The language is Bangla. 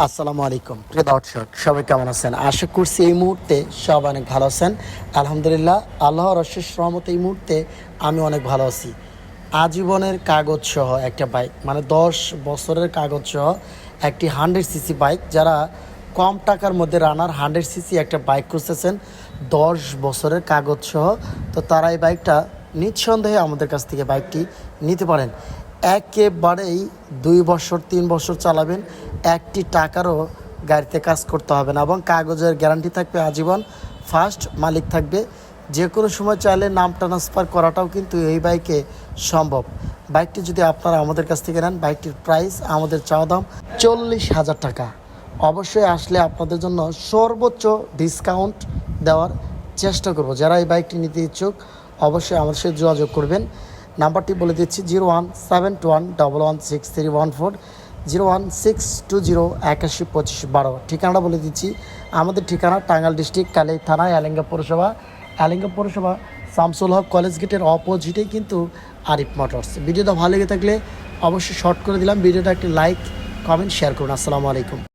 আসসালামু আলাইকুম। প্রিয় দর্শক, সবাই কেমন আছেন? আশা করছি এই মুহূর্তে সবাই অনেক ভালো আছেন। আলহামদুলিল্লাহ, আল্লাহর অশেষ রহমতে এই মুহূর্তে আমি অনেক ভালো আছি। আজীবনের কাগজ সহ একটা বাইক মানে দশ বছরের কাগজ সহ একটি হান্ড্রেড সিসি বাইক যারা কম টাকার মধ্যে রানার হান্ড্রেড সিসি একটা বাইক খুঁজতেছেন, দশ বছরের কাগজ সহ তো তারা এই বাইকটা নিঃসন্দেহে আমাদের কাছ থেকে বাইকটি নিতে পারেন। একেবারেই দুই বছর, তিন বছর চালাবেন। একটি টাকারও গাড়িতে কাজ করতে হবে না এবং কাগজের গ্যারান্টি থাকবে আজীবন। ফার্স্ট মালিক থাকবে। যে কোনো সময় চাইলে নাম ট্রান্সফার করাটাও কিন্তু এই বাইকে সম্ভব। বাইকটি যদি আপনারা আমাদের কাছ থেকে নেন, বাইকটির প্রাইস আমাদের চাওয়া দাম চল্লিশ হাজার টাকা। অবশ্যই আসলে আপনাদের জন্য সর্বোচ্চ ডিসকাউন্ট দেওয়ার চেষ্টা করব। যারা এই বাইকটি নিতে ইচ্ছুক, অবশ্যই আমাদের সাথে যোগাযোগ করবেন। নাম্বারটি বলে দিচ্ছি, zero one seven two one double one six three one four. Zero one six two zero একাশি পঁচিশ বারো। ঠিকানাটা বলে দিচ্ছি। আমাদের ঠিকানা টাঙ্গাল ডিস্ট্রিক্ট, কালাই থানা, এলেঙ্গা পৌরসভা। এলেঙ্গা পৌরসভা, শামসুল হক কলেজ গেটের অপোজিটেই কিন্তু আরিফ মোটরস। ভিডিওটা ভালো লেগে থাকলে অবশ্যই শর্ট করে দিলাম। ভিডিওটা একটি লাইক কমেন্ট শেয়ার করুন। আসসালামু আলাইকুম।